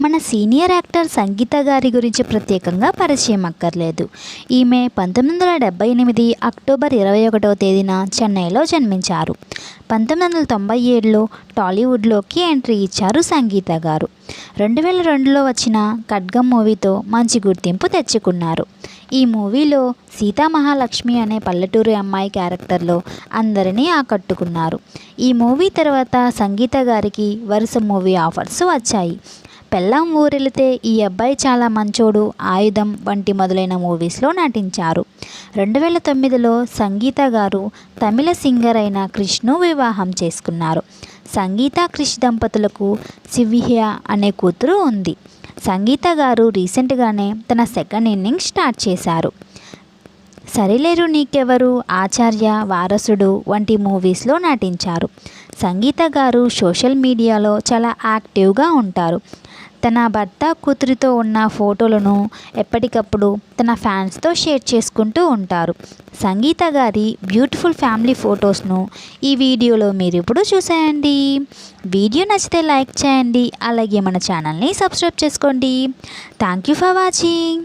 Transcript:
మన senior actor సంగీత గారి గురించి ప్రత్యేకంగా పరిచయం అక్కర్లేదు. ఈమె పంతొమ్మిది వందల డెబ్బై ఎనిమిది అక్టోబర్ ఇరవై ఒకటవ తేదీన చెన్నైలో జన్మించారు. పంతొమ్మిది వందల తొంభై ఏడులో టాలీవుడ్లోకి ఎంట్రీ ఇచ్చారు సంగీత గారు. రెండు వేల రెండులో వచ్చిన ఖడ్గం మూవీతో మంచి గుర్తింపు తెచ్చుకున్నారు. ఈ మూవీలో సీతామహాలక్ష్మి అనే పల్లెటూరు అమ్మాయి క్యారెక్టర్లో అందరినీ ఆకట్టుకున్నారు. ఈ మూవీ తర్వాత సంగీత గారికి వరుస మూవీ ఆఫర్స్ వచ్చాయి. పెళ్ళాం ఊరెళితే ఈ అబ్బాయి చాలా మంచోడు ఆయుధం వంటి మొదలైన మూవీస్లో నటించారు. రెండు వేల తొమ్మిదిలో సంగీత గారు తమిళ సింగర్ అయిన కృష్ణు వివాహం చేసుకున్నారు. సంగీత క్రిష్ దంపతులకు సివిహ్య అనే కూతురు ఉంది. సంగీత గారు రీసెంట్గానే తన సెకండ్ ఇన్నింగ్ స్టార్ట్ చేశారు. సరిలేరు నీకెవరు ఆచార్య వారసుడు వంటి మూవీస్లో నటించారు. సంగీత గారు సోషల్ మీడియాలో చాలా యాక్టివ్గా ఉంటారు. తన భర్త కూతురితో ఉన్న ఫోటోలను ఎప్పటికప్పుడు తన ఫ్యాన్స్తో షేర్ చేసుకుంటూ ఉంటారు. సంగీత గారి బ్యూటిఫుల్ ఫ్యామిలీ ఫొటోస్ను ఈ వీడియోలో మీరు ఇప్పుడు చూసేయండి. వీడియో నచ్చితే లైక్ చేయండి. అలాగే మన ఛానల్ని సబ్స్క్రైబ్ చేసుకోండి. Thank you for watching.